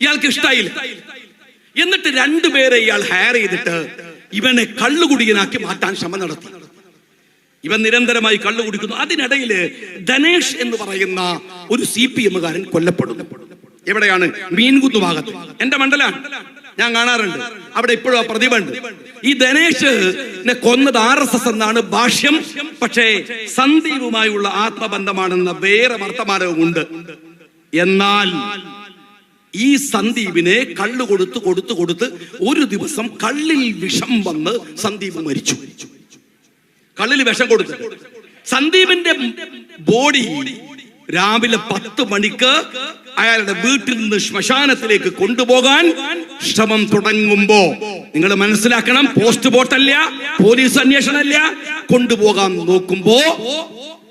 ഇയാൾക്ക് ഇഷ്ടായില്ല. എന്നിട്ട് രണ്ടുപേരെ ഇയാൾ ഹയർ ചെയ്തിട്ട് ഇവനെ കള്ളുകുടിയനാക്കി മാറ്റാൻ ശ്രമം നടത്തി. ഇവൻ നിരന്തരമായി കള്ളു കുടിക്കുന്നു അതിനിടയിൽ ധനേഷ് എന്ന് പറയുന്ന ഒരു സി പി എമ്മുകാരൻ കൊല്ലപ്പെടുന്നു. എവിടെയാണ്? മീൻകുന്നു ഭാഗത്ത്. എന്റെ മണ്ഡലാണ്. ഞാൻ കാണാറുണ്ട്. അവിടെ ഇപ്പോഴും ആ പ്രതിഭ ഉണ്ട്. ഈ ധനേഷ് കൊന്നത് ആർ എസ് എസ് എന്നാണ് ഭാഷ്യം. പക്ഷേ സന്ദീപുമായുള്ള ആത്മബന്ധമാണെന്ന വേറെ വർത്തമാനവും ഉണ്ട്. എന്നാൽ ഈ സന്ദീപിനെ കള്ളു കൊടുത്ത് കൊടുത്ത് കൊടുത്ത് ഒരു ദിവസം കള്ളിൽ വിഷം വന്ന് സന്ദീപ് മരിച്ചു. കള്ളിൽ വിഷം കൊടുത്തു. സന്ദീപിന്റെ ബോഡി രാവിലെ പത്ത് മണിക്ക് അയാളുടെ വീട്ടിൽ നിന്ന് ശ്മശാനത്തിലേക്ക് കൊണ്ടുപോകാൻ ശ്രമം തുടങ്ങുമ്പോ നിങ്ങൾ മനസ്സിലാക്കണം പോസ്റ്റ് ബോട്ടല്ല പോലീസ് അന്വേഷണമല്ല കൊണ്ടുപോകാൻ നോക്കുമ്പോ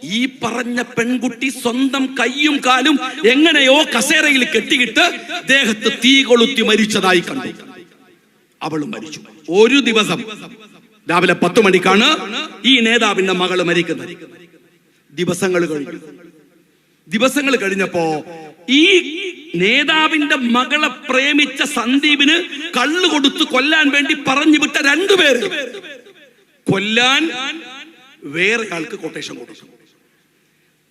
ഈ പറഞ്ഞ പെൺകുട്ടി സ്വന്തം കയ്യും കാലും എങ്ങനെയോ കസേരയിൽ കെട്ടിയിട്ട് ദേഹത്ത് തീ കൊളുത്തി മരിച്ചതായി കണ്ടു. അവളും മരിച്ചു. ഒരു ദിവസം രാവിലെ പത്തു മണിക്കാണ് ഈ നേതാവിന്റെ മകൾ മരിക്കുന്നത്. ദിവസങ്ങൾ കഴിഞ്ഞു. ദിവസങ്ങൾ കഴിഞ്ഞപ്പോ ഈ നേതാവിന്റെ മകളെ പ്രേമിച്ച സന്ദീപിന് കള്ളു കൊടുത്ത് കൊല്ലാൻ വേണ്ടി പറഞ്ഞു വിട്ട രണ്ടുപേര് കൊല്ലാൻ വേറെ ആൾക്ക് കൊട്ടേഷൻ കൊടുത്തു.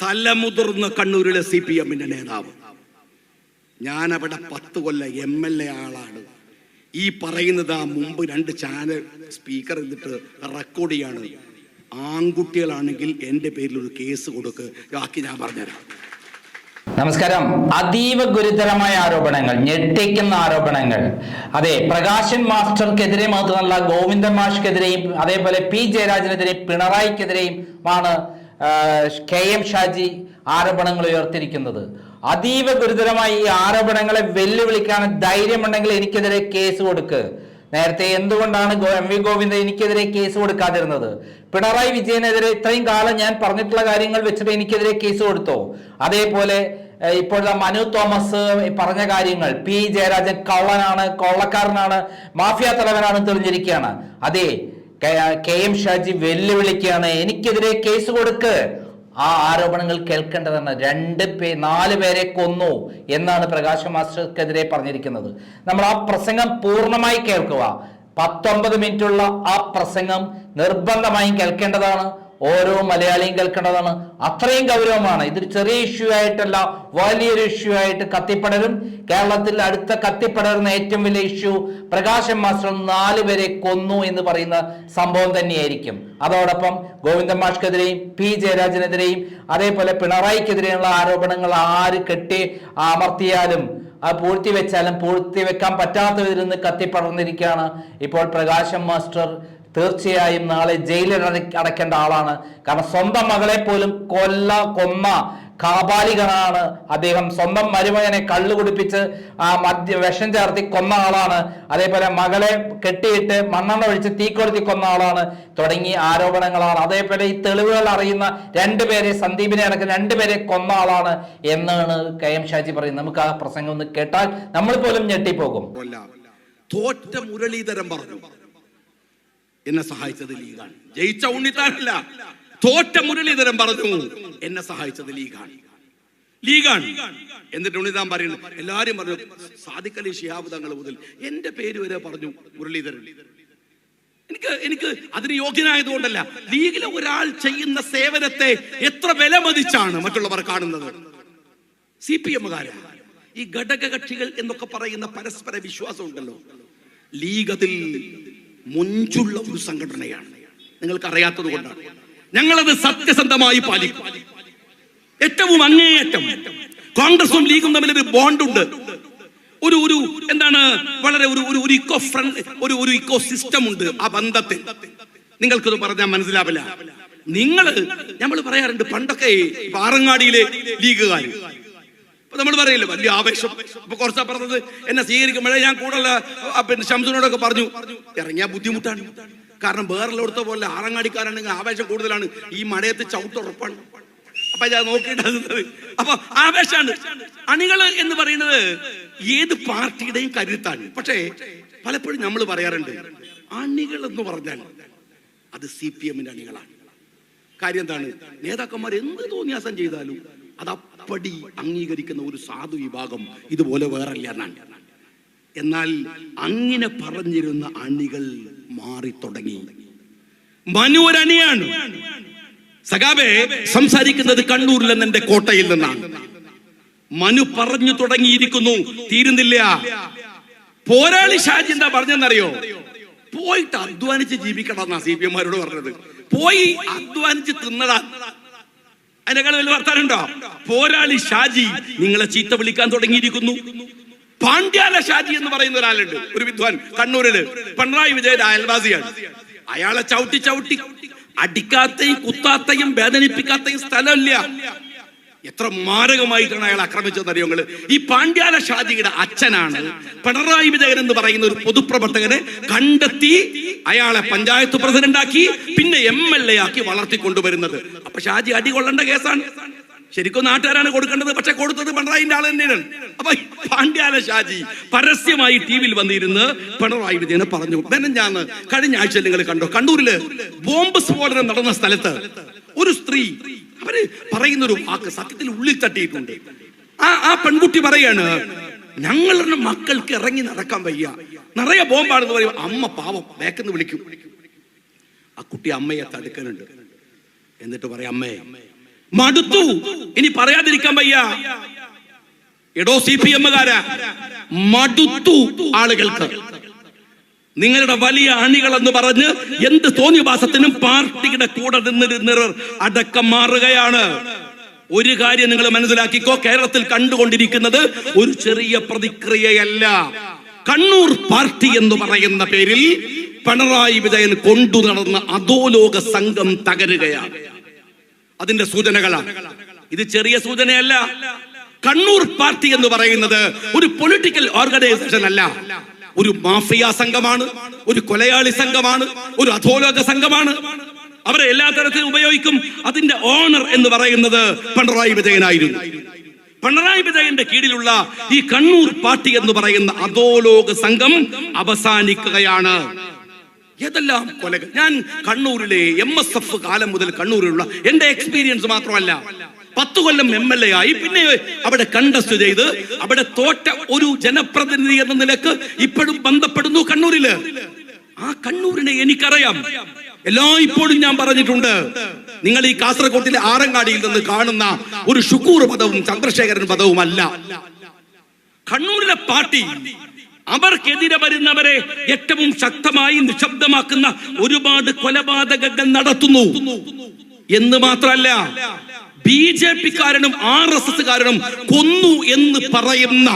തലമുതിർന്ന കണ്ണൂരിലെ സി പി എമ്മിന്റെ നേതാവ്. ഞാൻ അവിടെ പത്ത് കൊല്ല എം എൽ എ ആളാണ്. ഈ പറയുന്നത് ആ മുമ്പ് രണ്ട് ചാനൽ സ്പീക്കർ എന്നിട്ട് റെക്കോർഡ് ചെയ്യാണ്. ആൺകുട്ടികളാണെങ്കിൽ എന്റെ പേരിൽ ഒരു കേസ് കൊടുക്ക്. ബാക്കി ഞാൻ പറഞ്ഞുതരാം. നമസ്കാരം. അതീവ ഗുരുതരമായ ആരോപണങ്ങൾ ഞെട്ടിക്കുന്ന ആരോപണങ്ങൾ. അതെ പ്രകാശൻ മാസ്റ്റർക്കെതിരെ മാത്രമല്ല ഗോവിന്ദൻ മാഷ്ക്കെതിരെയും അതേപോലെ പി ജയരാജനെതിരെയും പിണറായിക്കെതിരെയും ആണ് കെ എം ഷാജി ആരോപണങ്ങൾ ഉയർത്തിയിരിക്കുന്നത്. അതീവ ഗുരുതരമായി ഈ ആരോപണങ്ങളെ വെല്ലുവിളിക്കാൻ ധൈര്യമുണ്ടെങ്കിൽ എനിക്കെതിരെ കേസ് കൊടുക്ക്. നേരത്തെ എന്തുകൊണ്ടാണ് എം വി ഗോവിന്ദൻ എനിക്കെതിരെ കേസ് കൊടുക്കാതിരുന്നത്? പിണറായി വിജയനെതിരെ ഇത്രയും കാലം ഞാൻ പറഞ്ഞിട്ടുള്ള കാര്യങ്ങൾ വെച്ചിട്ട് എനിക്കെതിരെ കേസ് കൊടുത്തോ? അതേപോലെ ഇപ്പോഴത്തെ മനു തോമസ് പറഞ്ഞ കാര്യങ്ങൾ പി ജയരാജൻ കള്ളനാണ് കൊള്ളക്കാരനാണ് മാഫിയ തലവനാണ് തെളിഞ്ഞിരിക്കുകയാണ്. അതെ കെ- എം ഷാജി വെല്ലുവിളിക്കുകയാണ്. എനിക്കെതിരെ കേസ് കൊടുക്ക്. ആ ആരോപണങ്ങൾ കേൾക്കേണ്ടതാണ് രണ്ട് പേ നാല് പേരെ കൊന്നു എന്നാണ് പ്രകാശ് മാസ്റ്റർക്കെതിരെ പറഞ്ഞിരിക്കുന്നത്. നമ്മൾ ആ പ്രസംഗം പൂർണമായി കേൾക്കുക. പത്തൊമ്പത് മിനിറ്റുള്ള ആ പ്രസംഗം നിർബന്ധമായും കേൾക്കേണ്ടതാണ്. ഓരോ മലയാളിയും കേൾക്കേണ്ടതാണ്. അത്രയും ഗൗരവമാണ്. ഇതൊരു ചെറിയ ഇഷ്യൂ ആയിട്ടല്ല വലിയൊരു ഇഷ്യൂ ആയിട്ട് കത്തിപ്പടരും. കേരളത്തിൽ അടുത്ത കത്തിപ്പടരുന്ന ഏറ്റവും വലിയ ഇഷ്യൂ പ്രകാശം മാസ്റ്റർ നാല് പേരെ കൊന്നു എന്ന് പറയുന്ന സംഭവം തന്നെയായിരിക്കും. അതോടൊപ്പം ഗോവിന്ദൻ മാഷ്ക്കെതിരെയും പി ജയരാജനെതിരെയും അതേപോലെ പിണറായിക്കെതിരെയുള്ള ആരോപണങ്ങൾ ആര് കെട്ടി അമർത്തിയാലും ആ പൂഴ്ത്തി വെച്ചാലും പൂഴ്ത്തി വെക്കാൻ പറ്റാത്ത വിധത്തിൽ നിന്ന് കത്തിപ്പടർന്നിരിക്കുകയാണ്. ഇപ്പോൾ പ്രകാശം മാസ്റ്റർ തീർച്ചയായും നാളെ ജയിലിൽ അട- അടയ്ക്കേണ്ട ആളാണ്. കാരണം സ്വന്തം മകളെ പോലും കൊല്ല കൊമ്മ കാപാലികനാണ് അദ്ദേഹം. സ്വന്തം മരുമകനെ കള്ളു കുടിപ്പിച്ച് ആ മദ്യ വിഷം ചേർത്തി കൊന്ന ആളാണ്. അതേപോലെ മകളെ കെട്ടിയിട്ട് മണ്ണെണ്ണ ഒഴിച്ച് തീ കൊളുത്തി കൊന്ന ആളാണ്. തുടങ്ങിയ ആരോപണങ്ങളാണ്. അതേപോലെ ഈ തെളിവുകൾ അറിയുന്ന രണ്ടുപേരെ സന്ദീപിനെ അടക്കം രണ്ടുപേരെ കൊന്ന ആളാണ് എന്നാണ് കെ എം ഷാജി പറയുന്നത്. നമുക്ക് ആ പ്രസംഗം ഒന്ന് കേട്ടാൽ നമ്മൾ പോലും ഞെട്ടിപ്പോകും. തോറ്റ മുരളീധരൻ പറഞ്ഞു. എന്നെ സഹായിച്ചത് ലീഗാണ്. ജയിച്ച ഉണ്ണിത്താനല്ല തോറ്റ മുരളീധരൻ പറഞ്ഞു. എന്നെ സഹായിച്ചത് ലീഗാണ്. ലീഗാണ്. എന്നിട്ട് ഉണ്ണിതാൻ പറയുന്നു എല്ലാരും പറഞ്ഞു സാധിക്കലി ഷിഹാബ് തങ്ങൾ മുതൽ എന്റെ പേര് വരെ പറഞ്ഞു മുരളീധരൻ എനിക്ക് എനിക്ക് അതിന് യോഗ്യനായതുകൊണ്ടല്ല ലീഗിലെ ഒരാൾ ചെയ്യുന്ന സേവനത്തെ എത്ര വിലമതിച്ചാണ് മറ്റുള്ളവർ കാണുന്നത്. സി പി എമ്മുകാര് ഈ ഘടകകക്ഷികൾ എന്നൊക്കെ പറയുന്ന പരസ്പര വിശ്വാസം ഉണ്ടല്ലോ ലീഗ് അതിൽ മുഞ്ചുള്ള ഒരു സംഘടനയാണ്. നിങ്ങൾക്ക് അറിയാത്തത് കൊണ്ടാണ്. ഞങ്ങളത് സത്യസന്ധമായി പാലിക്കും. ഏറ്റവും അങ്ങേയറ്റം കോൺഗ്രസും ലീഗും തമ്മിൽ ഒരു ബോണ്ടുണ്ട്. ഒരു ഒരു എന്താണ് വളരെ ഒരു ഒരു ഇക്കോ ഫ്രണ്ട് ഒരു ഒരു ഇക്കോ സിസ്റ്റം ഉണ്ട് ആ ബന്ധത്തിൽ. നിങ്ങൾക്കത് പറഞ്ഞാൽ മനസ്സിലാവില്ല. നിങ്ങൾ നമ്മൾ പറയാറുണ്ട് പണ്ടൊക്കെ പാറങ്ങാടിയിലെ ലീഗുകാർ നമ്മൾ പറയില്ലേ വലിയ ആവേശം. അപ്പൊ കുറച്ചാ പറഞ്ഞത് എന്നെ സ്വീകരിക്കുമ്പോഴേ ഞാൻ കൂടുതൽ പിന്നെ ശംസുനോടൊക്കെ പറഞ്ഞു ഇറങ്ങിയ ബുദ്ധിമുട്ടാണ്. കാരണം വേറെല്ലായിടത്തെ പോലെ ആറങ്ങാടിക്കാരാണെങ്കിൽ ആവേശം കൂടുതലാണ്. ഈ മഴയത്ത് ചവിട്ടുറപ്പാണ് അപ്പൊ ഞാൻ നോക്കിയിട്ട് അപ്പൊ ആവേശാണ്. അണികൾ എന്ന് പറയുന്നത് ഏത് പാർട്ടിയുടെയും കരുത്താണ്. പക്ഷേ പലപ്പോഴും നമ്മൾ പറയാറുണ്ട് അണികൾ എന്ന് പറഞ്ഞാൽ അത് സി പി എമ്മിന്റെ അണികളാണ്. കാര്യം എന്താണ്? നേതാക്കന്മാർ എന്ത് തോന്നിയാസം ചെയ്താലും അത് അപ്പടി അംഗീകരിക്കുന്ന ഒരു സാധു വിഭാഗം ഇതുപോലെ വേറല്ല എന്നാണ്. എന്നാൽ അങ്ങനെ പറഞ്ഞിരുന്ന അണികൾ മാറി തുടങ്ങി. മനു ഒരു അണിയാണ്. സഖാബെ സംസാരിക്കുന്നത് കണ്ണൂരിൽ നിന്ന് കോട്ടയിൽ നിന്നാണ്. മനു പറഞ്ഞു തുടങ്ങിയിരിക്കുന്നു തീരുന്നില്ല. പോരാളി ഷാജി എന്താ പറഞ്ഞെന്നറിയോ? പോയിട്ട് അധ്വാനിച്ച് ജീവിക്കണം എന്നാ സി പി എമാരോട് പറഞ്ഞത്. പോയി അധ്വാനിച്ച് തിന്നടാ. അതിനേക്കാൾ വലിയ വർത്താനുണ്ടോ? പോരാളി ഷാജി നിങ്ങളെ ചീത്ത വിളിക്കാൻ തുടങ്ങിയിരിക്കുന്നു. പാണ്ഡ്യാല ഷാജി എന്ന് പറയുന്ന ഒരാളുണ്ട് ഒരു വിദ്വാൻ കണ്ണൂരിൽ. പിണറായി വിജയൻ അയൽവാസിയാണ്. അയാളെ ചവിട്ടി ചവിട്ടി അടിക്കാത്തയും കുത്താത്തയും വേദനിപ്പിക്കാത്തയും സ്ഥലമില്ല. എത്ര മാരകമായിട്ടാണ് അയാൾ ആക്രമിച്ചതെന്ന് അറിയോ ഈ പാണ്ഡ്യാല ഷാജിയുടെ അച്ഛനാണ് പിണറായി വിജയൻ എന്ന് പറയുന്ന ഒരു പൊതുപ്രവർത്തകനെ കണ്ടെത്തി അയാളെ പഞ്ചായത്ത് പ്രസിഡന്റ് ആക്കി പിന്നെ എം എൽ എ ആക്കി വളർത്തിക്കൊണ്ടുവരുന്നത്. അപ്പൊ ഷാജി അടി കൊള്ളേണ്ട കേസാണ്. ശരിക്കും നാട്ടുകാരാണ് കൊടുക്കേണ്ടത് പക്ഷെ കൊടുത്തത് പിണറായിന്റെ ആൾ തന്നെയാണ്. അപ്പൊ പാണ്ഡ്യാല ഷാജി പരസ്യമായി ടി വിയിൽ വന്നിരുന്ന് പിണറായി വിജയനെ പറഞ്ഞു. ഞാൻ കഴിഞ്ഞ ആഴ്ച നിങ്ങൾ കണ്ടോ? കണ്ണൂരിൽ ബോംബ് സ്ഫോടനം നടന്ന സ്ഥലത്ത് ഒരു സ്ത്രീ അവർ പറയുന്ന ഒരു വാക്ക് സത്യത്തിൽ ഉള്ളിൽ തട്ടിയിട്ടുണ്ട്. ആ ആ പെൺകുട്ടി പറയാണ് ഞങ്ങളുടെ മക്കൾക്ക് ഇറങ്ങി നടക്കാൻ വയ്യ. നിറയെ ബോംബാണെന്ന് പറയും അമ്മ പാവം വേക്കെന്ന് വിളിക്കും. ആ കുട്ടി അമ്മയെ തടുക്കാനുണ്ട് എന്നിട്ട് പറയാം അമ്മേ മടുത്തു. ഇനി പറയാതിരിക്കാൻ വയ്യ. എടോ സി പി എമ്മുകാര മടുത്തു ആളുകൾക്ക്. നിങ്ങളുടെ വലിയ അണികൾ എന്ന് പറഞ്ഞ് എന്ത് തോന്നിവാസത്തിനും പാർട്ടിയുടെ കൂടെ നിന്നിരുന്നവർ അടക്കം മാറുകയാണ്. ഒരു കാര്യം നിങ്ങൾ മനസ്സിലാക്കിക്കോ കേരളത്തിൽ കണ്ടുകൊണ്ടിരിക്കുന്നത് ഒരു ചെറിയ പ്രതിക്രിയയല്ല. കണ്ണൂർ പാർട്ടി എന്ന് പറയുന്ന പേരിൽ പിണറായി വിജയൻ കൊണ്ടു നടന്ന അധോലോക സംഘം തകരുകയാണ്. അതിന്റെ സൂചനകളാണ്. ഇത് ചെറിയ സൂചനയല്ല. കണ്ണൂർ പാർട്ടി എന്ന് പറയുന്നത് ഒരു പൊളിറ്റിക്കൽ ഓർഗനൈസേഷൻ അല്ല. ഒരു മാഫിയ സംഘമാണ് ഒരു കൊലയാളി സംഘമാണ് ഒരു അധോലോക സംഘമാണ്. അവരെ എല്ലാ തരത്തിലും ഉപയോഗിക്കും. അതിന്റെ ഓണർ എന്ന് പറയുന്നത് പിണറായി വിജയനായിരുന്നു. പിണറായി വിജയന്റെ കീഴിലുള്ള ഈ കണ്ണൂർ പാർട്ടി എന്ന് പറയുന്ന അധോലോക സംഘം അവസാനിക്കുകയാണ്. ഏതെല്ലാം കൊലകൾ? ഞാൻ കണ്ണൂരിലെ എം എസ് എഫ് കാലം മുതൽ കണ്ണൂരിലുള്ള എന്റെ എക്സ്പീരിയൻസ് മാത്രമല്ല. പത്തു കൊല്ലം എം എൽ എ ആയി. പിന്നെ അവിടെ കണ്ടസ്റ്റ് ചെയ്ത് അവിടെ തോറ്റ ഒരു ജനപ്രതിനിധി എന്ന നിലയ്ക്ക് ഇപ്പോഴും ബന്ധപ്പെടുന്നു കണ്ണൂരിൽ. ആ കണ്ണൂരിനെ എനിക്കറിയാം. എല്ലാ ഇപ്പോഴും ഞാൻ പറഞ്ഞിട്ടുണ്ട്. നിങ്ങൾ ഈ കാസർഗോട്ടിലെ ആറങ്ങാടിയിൽ നിന്ന് കാണുന്ന ഒരു ഷുക്കൂർ പദവും ചന്ദ്രശേഖരൻ പദവും അല്ല കണ്ണൂരിലെ പാർട്ടി അവർക്കെതിരെ വരുന്നവരെ ഏറ്റവും ശക്തമായി നിശബ്ദമാക്കുന്ന ഒരുപാട് കൊലപാതകങ്ങൾ നടത്തുന്നു. എന്ന് മാത്രമല്ല ബി ജെ പിക്കാരനും ആർ എസ് എസ് കാരനും കൊന്നു എന്ന് പറയുന്ന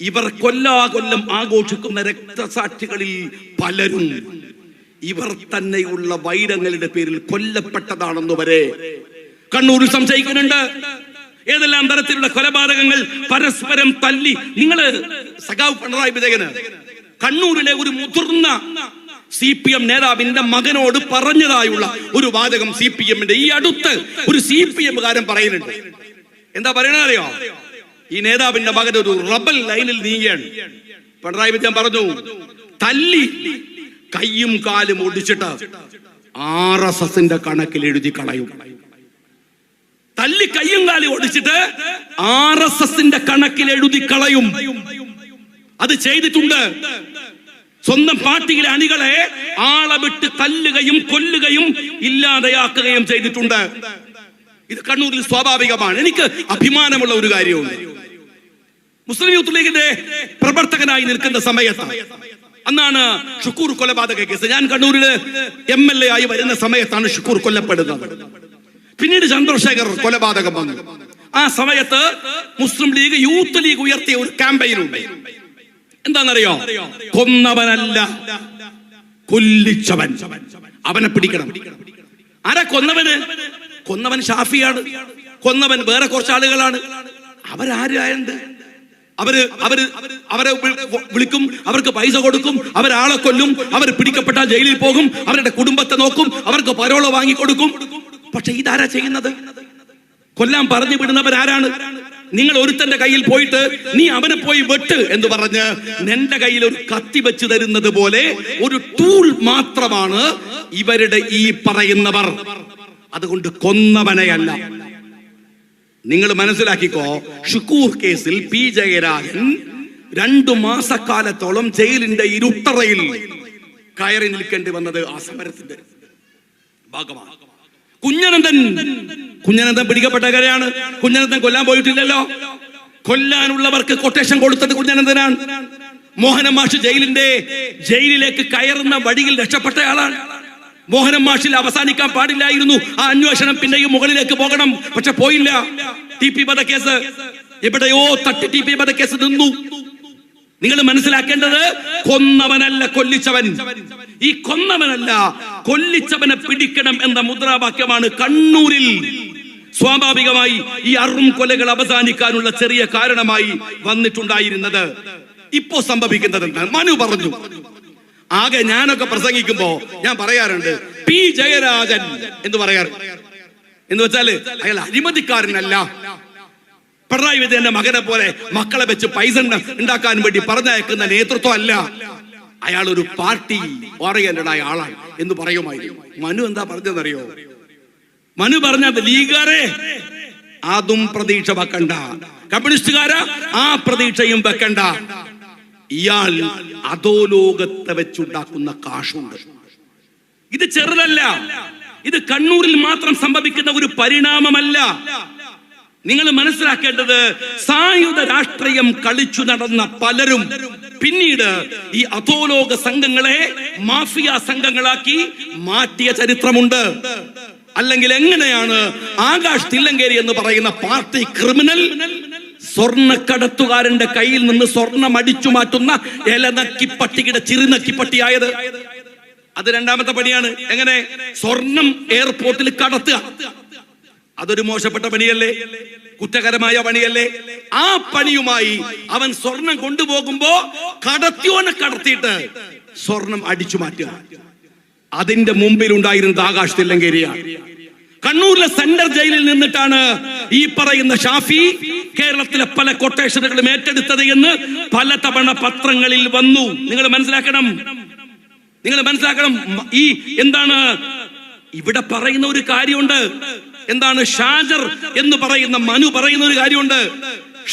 ഇവർ കൊല്ലാകൊല്ലം ആഘോഷിക്കുന്ന രക്തസാക്ഷികളിൽ പലരും ഇവർ തന്നെയുള്ള വൈരങ്ങളുടെ പേരിൽ കൊല്ലപ്പെട്ടതാണെന്ന് വരെ കണ്ണൂരിൽ സംശയിക്കുന്നുണ്ട്. ഏതെല്ലാം തരത്തിലുള്ള കൊലപാതകങ്ങൾ പരസ്പരം തല്ലി നിങ്ങൾ സഖാവ് പിണറായി വിജയന് കണ്ണൂരിലെ ഒരു മുതിർന്ന സി പി എം നേതാവിന്റെ മകനോട് പറഞ്ഞതായുള്ള ഒരു വാചകം സി പി എമ്മിന്റെ ഈ അടുത്ത് ഒരു സി പി എമ്മുകാരൻ പറയുന്നുണ്ട്. എന്താ പറയണറിയോ ഈ നേതാവിന്റെ മകൻ ഒരു റബൽ ലൈനിൽ നീങ്ങിയാണ് പിണറായി വിജയൻ പറഞ്ഞു തല്ലി കയ്യും കാലും ഒടിച്ചിട്ട് ആർ എസ് എസിന്റെ കണക്കിൽ എഴുതി കളയും. തല്ലി കയ്യും കാലും ഒടിച്ചിട്ട് ആർ എസ് എസിന്റെ കണക്കിൽ എഴുതി കളയും. അത് ചെയ്തിട്ടുണ്ട്. സ്വന്തം പാർട്ടിയിലെ അണികളെ ആളെ വിട്ട് തല്ലുകയും കൊല്ലുകയും ഇല്ലാതെയാക്കുകയും ചെയ്തിട്ടുണ്ട്. ഇത് കണ്ണൂരിൽ സ്വാഭാവികമാണ്. എനിക്ക് അഭിമാനമുള്ള ഒരു കാര്യമുണ്ട്. മുസ്ലിം യൂത്ത് ലീഗിന്റെ പ്രവർത്തകനായി നിൽക്കുന്ന സമയത്ത് അന്നാണ് ഷുക്കൂർ കൊലപാതക കേസ്. ഞാൻ കണ്ണൂരിൽ എം എൽ എ ആയി വരുന്ന സമയത്താണ് ഷുക്കൂർ കൊല്ലപ്പെടുന്നത്. പിന്നീട് ചന്ദ്രശേഖർ കൊലപാതകം വന്നു. ആ സമയത്ത് മുസ്ലിം ലീഗ് യൂത്ത് ലീഗ് ഉയർത്തിയ ഒരു ക്യാമ്പയിൻ ഉണ്ട് എന്താണെന്നറിയോ? കൊന്നവനല്ല കൊല്ലിച്ചവൻ. അവനെ പിടിക്കണം. ആരാ കൊന്നവന്? കൊന്നവൻ ഷാഫിയാണ്. കൊന്നവൻ വേറെ കുറച്ച് ആളുകളാണ് അവരാരായത് അവർ അവർ അവരെ വിളിക്കും അവർക്ക് പൈസ കൊടുക്കും അവരാളെ കൊല്ലും അവർ പിടിക്കപ്പെട്ടാൽ ജയിലിൽ പോകും അവരുടെ കുടുംബത്തെ നോക്കും അവർക്ക് പരോള വാങ്ങിക്കൊടുക്കും. പക്ഷെ ഇതാരാ ചെയ്യുന്നത്? കൊല്ലാൻ പറഞ്ഞു വിടുന്നവരാരാണ്? നിങ്ങൾ ഒരുത്തന്റെ കയ്യിൽ പോയിട്ട് നീ അവനെ പോയി വെട്ട് എന്ന് പറഞ്ഞ് നിന്റെ കയ്യിൽ ഒരു കത്തി വെച്ച് തരുന്നത് പോലെ ഒരു ടൂൾ മാത്രമാണ് ഇവരുടെ ഈ പറയുന്നവർ. അതുകൊണ്ട് കൊന്നവനെയല്ല നിങ്ങൾ മനസ്സിലാക്കിക്കോ ഷുക്കൂർ കേസിൽ പി ജയരാജൻ രണ്ടു മാസക്കാലത്തോളം ജയിലിന്റെ ഇരുട്ടറയിൽ കയറി നിൽക്കേണ്ടി വന്നത് ആ സമരത്തിന്റെ ഭാഗമാണ്. കുഞ്ഞനന്ദൻ കുഞ്ഞനന്ദൻ പിടിക്കപ്പെട്ട കരയാണ്. കുഞ്ഞനന്ദൻ കൊല്ലാൻ പോയിട്ടില്ലല്ലോ. കൊല്ലാനുള്ളവർക്ക് കൊട്ടേഷൻ കൊടുത്തത് കുഞ്ഞനന്ദനാണ് മോഹനം മാഷ് ജയിലിന്റെ ജയിലിലേക്ക് കയറുന്ന വഴിയിൽ രക്ഷപ്പെട്ടയാളാണ് മോഹനം മാഷിൽ അവസാനിക്കാൻ പാടില്ലായിരുന്നു. ആ അന്വേഷണം പിന്നെയും മുകളിലേക്ക് പോകണം. പക്ഷെ പോയില്ല. ടി പി വധക്കേസ് എവിടെയോ തട്ടി ടി പി വധക്കേസ് നിന്നു. നിങ്ങൾ മനസ്സിലാക്കേണ്ടത് കൊന്നവനല്ല കൊല്ലിച്ചവൻ. ഈ കൊന്നവനല്ല കൊല്ലിച്ചവനെ പിടിക്കണം എന്ന മുദ്രാവാക്യമാണ് കണ്ണൂരിൽ. സ്വാഭാവികമായി ഈ അറും കൊലകൾ അവസാനിക്കാനുള്ള ചെറിയ കാരണമായി വന്നിട്ടുണ്ടായിരുന്നത്. ഇപ്പോ സംഭവിക്കുന്നത് എന്താണ്? മനു പറഞ്ഞു. ആകെ ഞാനൊക്കെ പ്രസംഗിക്കുമ്പോ ഞാൻ പറയാറുണ്ട് പി. ജയരാജൻ എന്ന് പറയാറ്. എന്ന് വെച്ചാൽ അയാൾ അഴിമതിക്കാരനല്ല. പിണറായി വിജയന്റെ മകനെ പോലെ മക്കളെ വെച്ച് പൈസ ഉണ്ടാക്കാൻ വേണ്ടി പറഞ്ഞയക്കുന്ന നേതൃത്വം അല്ല അയാൾ ഒരു പാർട്ടി ഓറിയന്റഡ് ആയ ആളാണ് എന്ന് പറയുമായിരുന്നു. മനു എന്താ പറഞ്ഞതെന്നറിയോ? മനു പറഞ്ഞത് ലീഗാരെ അതും പ്രതീക്ഷ വെക്കണ്ട. കമ്മ്യൂണിസ്റ്റുകാരാ ആ പ്രതീക്ഷയും വെക്കണ്ട. ഇയാൾ അതോ ലോകത്തെ വെച്ചുണ്ടാക്കുന്ന കാശുണ്ട്. ഇത് ചെറുതല്ല. ഇത് കണ്ണൂരിൽ മാത്രം സംഭവിക്കുന്ന ഒരു പരിണാമമല്ല. നിങ്ങൾ മനസ്സിലാക്കേണ്ടത് സായുധ രാഷ്ട്രീയം കളിച്ചു നടന്ന പലരും പിന്നീട് ഈ അധോലോക സംഘങ്ങളെ മാഫിയ സംഘങ്ങളാക്കി മാറ്റിയ ചരിത്രമുണ്ട്. അല്ലെങ്കിൽ എങ്ങനെയാണ് ആകാശ് തില്ലങ്കേരി എന്ന് പറയുന്ന പാർട്ടി ക്രിമിനൽ സ്വർണക്കടത്തുകാരന്റെ കയ്യിൽ നിന്ന് സ്വർണം അടിച്ചു മാറ്റുന്ന ഇലനക്കി പട്ടിയുടെ ചിരുനക്കി പട്ടിയായത് അത് രണ്ടാമത്തെ പണിയാണ്. എങ്ങനെ? സ്വർണം എയർപോർട്ടിൽ കടത്തുക. അതൊരു മോശപ്പെട്ട പണിയല്ലേ? കുറ്റകരമായ പണിയല്ലേ? ആ പണിയുമായി അവൻ സ്വർണം കൊണ്ടുപോകുമ്പോ കടത്തിയോനെ കടത്തിയിട്ട് സ്വർണം അടിച്ചു മാറ്റുക. അതിന്റെ മുമ്പിൽ ഉണ്ടായിരുന്നത് ആകാശ് കണ്ണൂരിലെ സെൻട്രൽ ജയിലിൽ നിന്നിട്ടാണ് ഈ പറയുന്ന ഷാഫി കേരളത്തിലെ പല കൊട്ടേഷനുകളും ഏറ്റെടുത്തത് എന്ന് പല തവണ പത്രങ്ങളിൽ വന്നു. നിങ്ങൾ മനസ്സിലാക്കണം? നിങ്ങൾ മനസ്സിലാക്കണം? ഈ എന്താണ്? ഇവിടെ പറയുന്ന ഒരു കാര്യമുണ്ട്. എന്താണ് ഷാജർ എന്ന് പറയുന്ന മനു പറയുന്ന ഒരു കാര്യമുണ്ട്.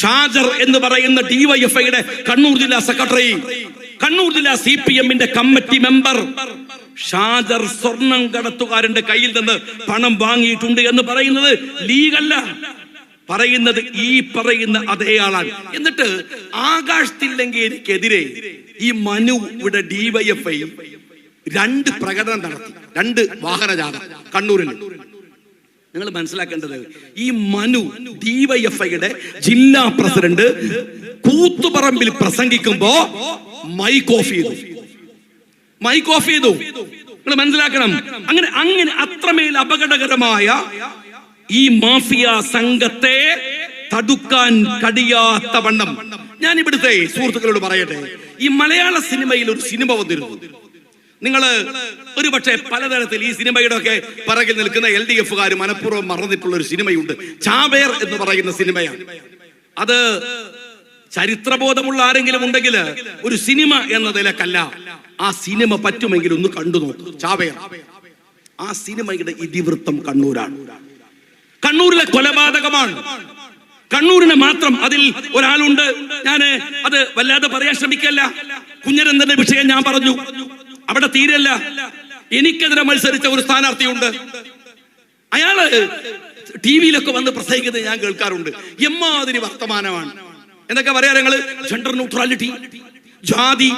ഷാജർ എന്ന് പറയുന്ന ഡിവൈഎഫ്ഐയുടെ കണ്ണൂർ ജില്ലാ സെക്രട്ടറി കണ്ണൂർ ജില്ലാ സി പി എമ്മിന്റെ കമ്മിറ്റി മെമ്പർ. ഷാജർ സ്വർണം കടത്തുകാരന്റെ കയ്യിൽ നിന്ന് പണം വാങ്ങിയിട്ടുണ്ട് എന്ന് പറയുന്നത് ലീഗല്ല. പറയുന്നത് ഈ പറയുന്ന അതേ ആളാണ്. എന്നിട്ട് ആകാശ് തില്ലങ്കേരിക്കെതിരെ ഈ മനു ഇവിടെ ഡിവൈഎഫ്ഐ രണ്ട് പ്രകടനം നടത്തി. രണ്ട് വാഹനജാഥ കണ്ണൂരിൽ. നിങ്ങൾ മനസ്സിലാക്കേണ്ടത് ഈ മനു ഡിവൈഎഫ്ഐയുടെ ജില്ലാ പ്രസിഡന്റ് കൂത്തുപറമ്പിൽ പ്രസംഗിക്കുമ്പോ മൈക്ക് ഓഫ് ചെയ്തു. മൈക്ക് ഓഫ് ചെയ്തു. നിങ്ങൾ മനസ്സിലാക്കണം. അങ്ങനെ അങ്ങനെ അത്രമേൽ അപകടകരമായ ഈ മാഫിയ സംഘത്തെ തടുക്കാൻ കഴിയാത്ത വണ്ണം. ഞാൻ ഇവിടുത്തെ സുഹൃത്തുക്കളോട് പറയട്ടെ ഈ മലയാള സിനിമയിൽ ഒരു സിനിമ വന്നിരുന്നു. നിങ്ങൾ ഒരു പക്ഷേ പലതരത്തിൽ ഈ സിനിമയുടെ ഒക്കെ പിറകിൽ നിൽക്കുന്ന എൽ ഡി എഫുകാർ മനഃപൂർവം മറന്നിട്ടുള്ള ഒരു സിനിമയുണ്ട്. ചാവേർ എന്ന് പറയുന്ന സിനിമയാണ്. അത് ചരിത്രബോധമുള്ള ആരെങ്കിലും ഉണ്ടെങ്കിൽ ഒരു സിനിമ എന്ന നിലക്കല്ല. ആ സിനിമ പറ്റുമെങ്കിൽ ഒന്ന് കണ്ടു നോക്കും. ചാവേർ. ആ സിനിമയുടെ ഇതിവൃത്തം കണ്ണൂരാണ്. കണ്ണൂരിലെ കൊലപാതകമാണ്. കണ്ണൂരിനെ മാത്രം അതിൽ ഒരാളുണ്ട്. ഞാൻ അത് വല്ലാതെ പറയാൻ ശ്രമിക്കല്ല. കുഞ്ഞനന്ദന്റെ വിഷയം ഞാൻ പറഞ്ഞു. അവിടെ തീരല്ല എനിക്കെതിരെ മത്സരിച്ച ഒരു സ്ഥാനാർത്ഥിയുണ്ട്. അയാൾ ടി വിയിലൊക്കെ വന്ന് പ്രസംഗിക്കുന്നത് ഞാൻ കേൾക്കാറുണ്ട്. എമ്മാതിരി വർത്തമാനമാണ്. എന്തൊക്കെ പറയാ നിങ്ങൾ ജെൻഡർ ന്യൂട്രാലിറ്റി ജാതി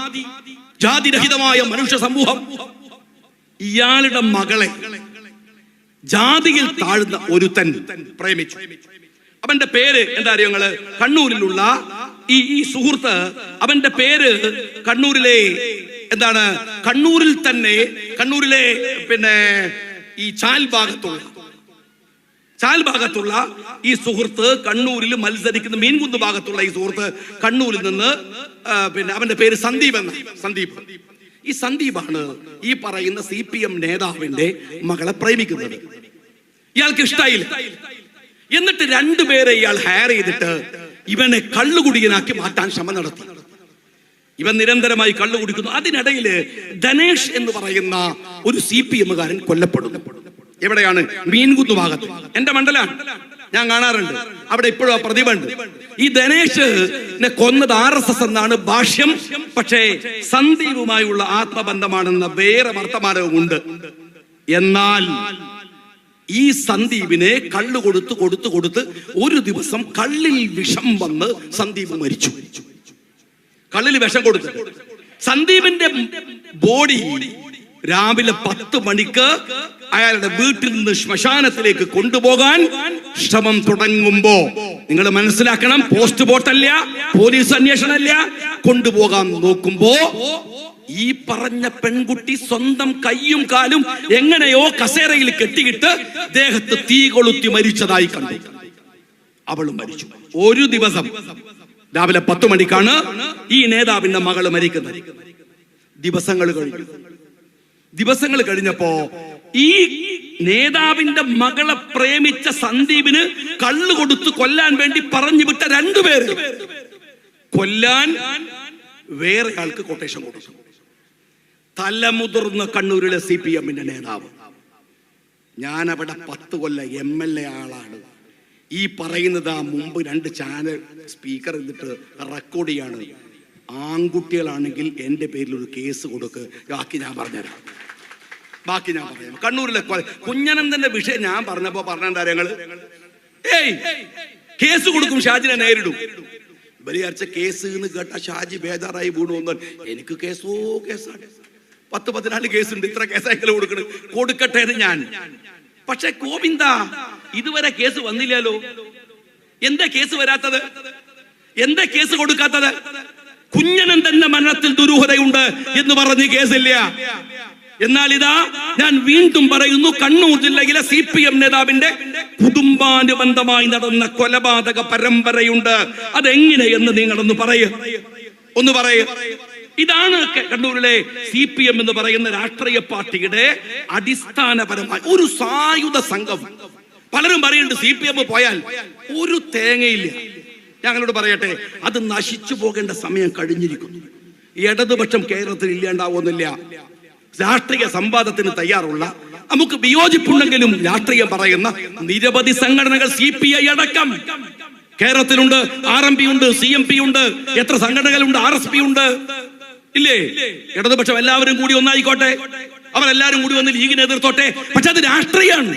ജാതിരഹിതമായ മനുഷ്യ സമൂഹം. ഇയാളുടെ മകളെ ജാതിയിൽ താഴ്ന്ന ഒരുത്തൻ പ്രേമിച്ചു. അവന്റെ പേര് എന്താ അറിയോ നിങ്ങൾ? കണ്ണൂരിലുള്ള ഈ ഈ സുഹൃത്ത് അവന്റെ പേര് കണ്ണൂരിലെ എന്താണ്? കണ്ണൂരിൽ തന്നെ കണ്ണൂരിലെ പിന്നെ ഈ ചാൽ ഭാഗത്തുള്ള ചാൽ ഭാഗത്തുള്ള ഈ സുഹൃത്ത് കണ്ണൂരിൽ മത്സരിക്കുന്ന മീൻകുന്ന് ഭാഗത്തുള്ള ഈ സുഹൃത്ത് കണ്ണൂരിൽ നിന്ന് പിന്നെ അവന്റെ പേര് സന്ദീപ് എന്ന സന്ദീപ്. ഈ സന്ദീപാണ് ഈ പറയുന്ന സി പി എം നേതാവിന്റെ മകളെ പ്രേമിക്കുന്നത്. ഇയാൾക്ക് ഇഷ്ടായില്ല. എന്നിട്ട് രണ്ടുപേരെ ഇയാൾ ഹയർ ചെയ്തിട്ട് ഇവനെ കള്ളുകുടിയനാക്കി മാറ്റാൻ ശ്രമം നടത്തി. ഇവൻ നിരന്തരമായി കള്ളു കുടിക്കുന്നു. അതിനിടയിൽ ധനേഷ് എന്ന് പറയുന്ന ഒരു സി പി എമ്മുകാരൻ കൊല്ലപ്പെടുന്നു. എവിടെയാണ്? മീൻകുന്നു ഭാഗത്ത് എന്റെ മണ്ഡലാണ്. ഞാൻ കാണാറുണ്ട്. അവിടെ ഇപ്പോഴും ആ പ്രതിഭ ഉണ്ട് ഈ ധനേഷ് കൊന്നത് ആർ എസ് എസ് എന്നാണ് ഭാഷ്യം. പക്ഷേ സന്ദീപുമായുള്ള ആത്മബന്ധമാണെന്ന വേറെ വർത്തമാനവും ഉണ്ട്. എന്നാൽ ഈ സന്ദീപിനെ കള്ളു കൊടുത്ത് കൊടുത്ത് കൊടുത്ത് ഒരു ദിവസം കള്ളിൽ വിഷം വന്ന് സന്ദീപ് മരിച്ചു മരിച്ചു. കള്ളിൽ വിഷം കൊടുത്തു സന്ദീപിന്റെ ബോഡി രാവിലെ പത്ത് മണിക്ക് അയാളുടെ വീട്ടിൽ നിന്ന് ശ്മശാനത്തിലേക്ക് കൊണ്ടുപോകാൻ ശ്രമം തുടങ്ങുമ്പോ നിങ്ങൾ മനസ്സിലാക്കണം പോസ്റ്റ് ബോട്ടല്ല പോലീസ് അന്വേഷണമല്ല കൊണ്ടുപോകാൻ നോക്കുമ്പോ ഈ പറഞ്ഞ പെൺകുട്ടി സ്വന്തം കൈയും കാലും എങ്ങനെയോ കസേരയിൽ കെട്ടിയിട്ട് ദേഹത്ത് തീ കൊളുത്തി മരിച്ചതായി കണ്ടു. അവളും മരിച്ചു. ഒരു ദിവസം രാവിലെ പത്ത് മണിക്കാണ് ഈ നേതാവിന്റെ മകൾ മരിക്കുന്നത്. ദിവസങ്ങൾ കഴിഞ്ഞു. ദിവസങ്ങൾ കഴിഞ്ഞപ്പോ ഈ നേതാവിന്റെ മകളെ പ്രേമിച്ച സന്ദീപിന് കള്ളു കൊടുത്ത് കൊല്ലാൻ വേണ്ടി പറഞ്ഞു വിട്ട രണ്ടുപേര് കൊല്ലാൻ വേറെ ആൾക്ക് കൊട്ടേഷൻ കൊടുത്തു. തലമുതിർന്ന കണ്ണൂരിലെ സി പി എമ്മിന്റെ നേതാവ്. ഞാൻ അവിടെ പത്ത് കൊല്ല എം എൽ എ ആളാണ്. ഈ പറയുന്നത് ആ മുമ്പ് രണ്ട് ചാനൽ സ്പീക്കർ എന്നിട്ട് റെക്കോർഡ് ചെയ്യാണ്. ആൺകുട്ടികളാണെങ്കിൽ എന്റെ പേരിൽ ഒരു കേസ് കൊടുക്ക്. ബാക്കി ഞാൻ പറഞ്ഞുതരാം. ബാക്കി ഞാൻ പറഞ്ഞു കണ്ണൂരിലെ കുഞ്ഞനന്തന്റെ വിഷയം ഞാൻ പറഞ്ഞപ്പോ പറഞ്ഞ ഞങ്ങൾ ഏയ് കേസ് കൊടുക്കും ഷാജിനെ നേരിടും. ബലിയാഴ്ച കേസ് എന്ന് കേട്ട ഷാജി ബേജാറായി വീണു വന്നാൽ എനിക്ക് കേസോ കേസാണ്. പത്ത് പതിനാല് കേസുണ്ട് ഇത്ര കേസായി കൊടുക്കണം. കൊടുക്കട്ടെ എന്ന് ഞാൻ. പക്ഷെ ഗോവിന്ദ ഇതുവരെ കേസ് വന്നില്ലല്ലോ. എന്താ കേസ് വരാത്തത്? എന്താ കേസ് കൊടുക്കാത്തത്? കുഞ്ഞനന്തന്റെ മരണത്തിൽ ദുരൂഹതയുണ്ട് എന്ന് പറഞ്ഞ് കേസില്ല. എന്നാൽ ഇതാ ഞാൻ വീണ്ടും പറയുന്നു കണ്ണൂർ ജില്ലയിലെ സി പി എം നേതാവിന്റെ കുടുംബാനുബന്ധമായി നടന്ന കൊലപാതക പരമ്പരയുണ്ട്. അതെങ്ങനെയെന്ന് നിങ്ങളൊന്ന് പറയൂ. ഒന്ന് പറയൂ. ഇതാണ് കണ്ണൂരിലെ സി പി എം എന്ന് പറയുന്ന രാഷ്ട്രീയ പാർട്ടിയുടെ അടിസ്ഥാനപരമായ ഒരു സായുധ സംഘം. പലരും പറയുന്നുണ്ട് സി പി എം പോയാൽ ഒരു തേങ്ങയില്ല. ഞങ്ങളോട് പറയട്ടെ അത് നശിച്ചു പോകേണ്ട സമയം കഴിഞ്ഞിരിക്കുന്നു. ഇടതുപക്ഷം കേരളത്തിൽ ഇല്ലാണ്ടാവുന്നില്ല. രാഷ്ട്രീയ സംവാദത്തിന് തയ്യാറുള്ള നമുക്ക് വിയോജിപ്പുണ്ടെങ്കിലും രാഷ്ട്രീയം പറയുന്ന നിരവധി സംഘടനകൾ സി പി ഐ അടക്കം. കേരളത്തിലുണ്ട് ആർ എം പി ഉണ്ട് സി എം പി ഉണ്ട് എത്ര സംഘടനകളുണ്ട് ആർ എസ് പി ഉണ്ട്. ഇല്ലേ? ഇടതുപക്ഷം എല്ലാവരും കൂടി ഒന്നായിക്കോട്ടെ. അവരെല്ലാരും കൂടി വന്ന് ലീഗിനെ എതിർത്തോട്ടെ. പക്ഷെ അത് രാഷ്ട്രീയമാണ്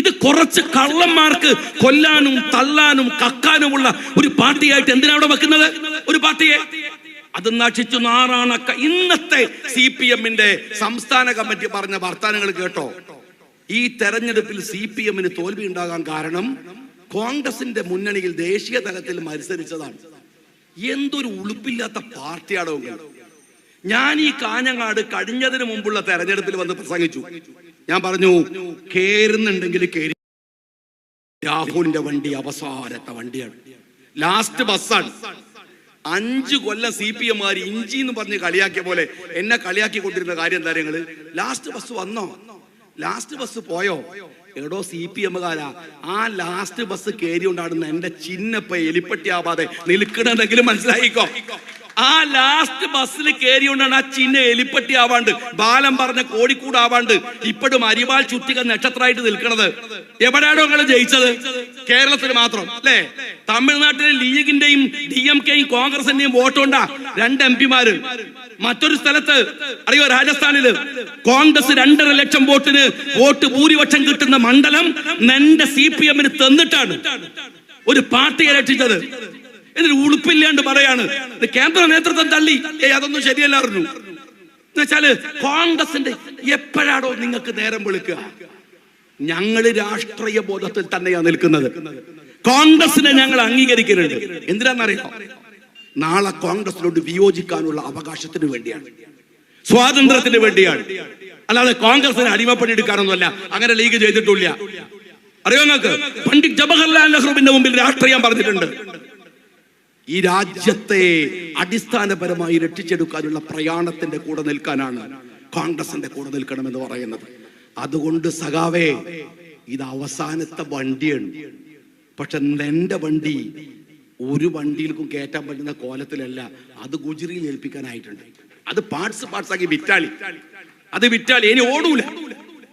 ഇത് കുറച്ച് കള്ളന്മാർക്ക് കൊല്ലാനും തള്ളാനും കക്കാനുമുള്ള ഒരു പാർട്ടിയായിട്ട് എന്തിനാ അവിടെ വെക്കുന്നത്? ഒരു പാർട്ടിയെ? അത് നശിച്ചു നാറാണക്ക. ഇന്നത്തെ സി പി എമ്മിന്റെ സംസ്ഥാന കമ്മിറ്റി പറഞ്ഞ വർത്താനങ്ങൾ കേട്ടോ. ഈ തെരഞ്ഞെടുപ്പിൽ സി പി എമ്മിന് തോൽവി ഉണ്ടാകാൻ കാരണം കോൺഗ്രസിന്റെ മുന്നണിയിൽ ദേശീയ തലത്തിൽ മത്സരിച്ചതാണ്. എന്തൊരു ഉളുപ്പില്ലാത്ത പാർട്ടിയാണോ? ഞാൻ ഈ കാഞ്ഞങ്ങാട് കഴിഞ്ഞതിന് മുമ്പുള്ള തെരഞ്ഞെടുപ്പിൽ വന്ന് പ്രസംഗിച്ചു. ഞാൻ പറഞ്ഞു കേറുന്നുണ്ടെങ്കിൽ കേറി. രാഹുലിന്റെ വണ്ടി അവസാനത്തെ വണ്ടിയാണ്. ലാസ്റ്റ് ബസ്സാണ് അഞ്ചു കൊല്ലം സി പി എമ്മാർ ഇഞ്ചി എന്ന് പറഞ്ഞ് കളിയാക്കിയ പോലെ എന്നെ കളിയാക്കി കൊണ്ടിരുന്ന കാര്യം എന്താ നിങ്ങൾ? ലാസ്റ്റ് ബസ് വന്നോ? ലാസ്റ്റ് ബസ് പോയോ? എടോ സി പി എമ്മുകാരാ ആ ലാസ്റ്റ് ബസ് കയറിയോണ്ടാണ് എന്റെ ചിന്നപ്പ എലിപ്പട്ടിയാവാതെ നിൽക്കണമെങ്കിലും മനസ്സിലായിക്കോ? ആ ലാസ്റ്റ് ബസ്സിൽ കയറിയോണ്ടാണ് ആ ചിഹ്ന എലിപ്പട്ടി ആവാണ്ട് ബാലം പറഞ്ഞ കോഴിക്കൂട് ആവാണ്ട് ഇപ്പോഴും അരിവാൾ ചുറ്റിക നക്ഷത്രമായിട്ട് നിൽക്കണത്. എവിടെയാണോ നിങ്ങൾ ജയിച്ചത്? കേരളത്തിൽ മാത്രം അല്ലേ? തമിഴ്നാട്ടിലെ ലീഗിന്റെയും ഡി എം കെയും കോൺഗ്രസിന്റെയും വോട്ടുണ്ടാ രണ്ട് എം പിമാര്. മറ്റൊരു സ്ഥലത്ത് അറിയോ രാജസ്ഥാനിൽ? കോൺഗ്രസ് രണ്ടര ലക്ഷം വോട്ടിന് വോട്ട് ഭൂരിപക്ഷം കിട്ടുന്ന മണ്ഡലം എന്റെ സി പി എമ്മിന് തന്നിട്ടാണ് ഒരു പാർട്ടിയെ രക്ഷിച്ചത്. എന്നിട്ട് ഉളുപ്പില്ലാണ്ട് പറയാണ്. കേന്ദ്ര നേതൃത്വം തള്ളി. ഏ അതൊന്നും ശരിയല്ല പറഞ്ഞു. എന്നുവെച്ചാൽ കോൺഗ്രസിന്റെ എപ്പോഴാണോ നിങ്ങൾക്ക് നേരം വിളിക്കുക? ഞങ്ങൾ രാഷ്ട്രീയ ബോധത്തിൽ തന്നെയാണ് നിൽക്കുന്നത്. കോൺഗ്രസിനെ ഞങ്ങൾ അംഗീകരിക്കുന്നുണ്ട് എന്തിനാണെന്നറിയാം നാളെ കോൺഗ്രസിനോട് വിയോജിക്കാനുള്ള അവകാശത്തിന് വേണ്ടിയാണ്. സ്വാതന്ത്ര്യത്തിന് വേണ്ടിയാണ്. അല്ലാതെ കോൺഗ്രസിനെ അടിമപ്പണിയെടുക്കാനൊന്നുമല്ല അങ്ങനെ ലീഗ് ചെയ്തിട്ടില്ല അറിയോ നിങ്ങൾക്ക്? പണ്ഡിറ്റ് ജവഹർലാൽ നെഹ്റുവിന്റെ മുമ്പിൽ രാഷ്ട്രീയം പറഞ്ഞിട്ടുണ്ട്. ഈ രാജ്യത്തെ അടിസ്ഥാനപരമായി രക്ഷിച്ചെടുക്കാനുള്ള പ്രയാണത്തിന്റെ കൂടെ നിൽക്കാനാണ് കോൺഗ്രസിന്റെ കൂടെ നിൽക്കണമെന്ന് പറയുന്നത്. അതുകൊണ്ട് സഖാവേ ഇത് അവസാനത്തെ വണ്ടിയാണ്. പക്ഷെ എന്റെ വണ്ടി ഒരു വണ്ടിയിലേക്കും കയറ്റാൻ പറ്റുന്ന കോലത്തിലല്ല അത് ഗുജറിയിൽ ഏൽപ്പിക്കാനായിട്ടുണ്ട്. അത് പാർട്സ് പാർട്സ് ആക്കി വിറ്റാളി. അത് വിറ്റാളി ഇനി ഓടൂല.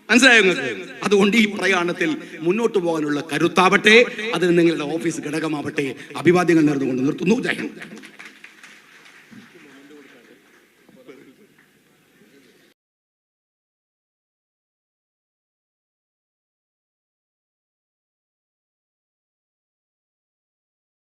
മനസ്സിലായോ നിങ്ങൾക്ക്? അതുകൊണ്ട് ഈ പ്രയാണത്തിൽ മുന്നോട്ട് പോകാനുള്ള കരുത്താവട്ടെ. അതിന് നിങ്ങളുടെ ഓഫീസ് ഘടകമാവട്ടെ. അഭിവാദ്യങ്ങൾ നേർന്നുകൊണ്ട് നിർത്തുന്നു. ജയൻ